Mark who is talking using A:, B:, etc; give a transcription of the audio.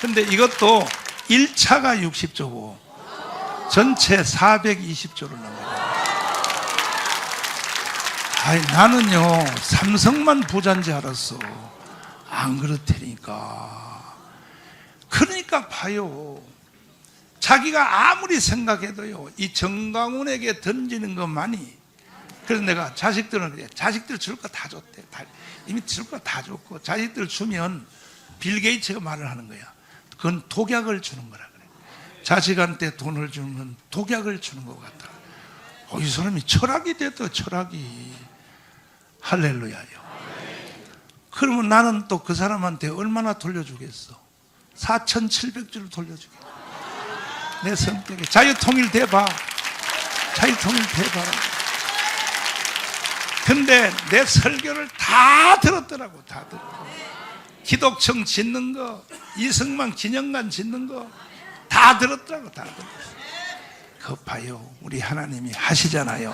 A: 근데 이것도 1차가 60조고 전체 420조를 넘어요. 아이, 나는요, 삼성만 줄 알았어. 안 그렇다니까. 그러니까 봐요. 자기가 아무리 생각해도요, 이 정강훈에게 던지는 것만이, 그래서 내가 자식들은. 자식들 줄 거 다 줬대. 다- 이미 줄 거 다 줬고, 자식들 주면 빌 게이츠가 말을 하는 거야. 그건 독약을 주는 거라 그래. 자식한테 돈을 주는 건 독약을 주는 것 같다. 어, 이 사람이 철학이 됐다, 철학이. 할렐루야요. 그러면 나는 또 그 사람한테 얼마나 돌려주겠어? 4,700주를 돌려주겠다. 내 성격에. 자유통일 대봐. 자유통일 대봐라. 근데 내 설교를 다 들었더라고, 다 들었고. 기독청 짓는 거, 이승만 기념관 짓는 거, 다 들었더라고, 다 들었어. 봐요. 우리 하나님이 하시잖아요.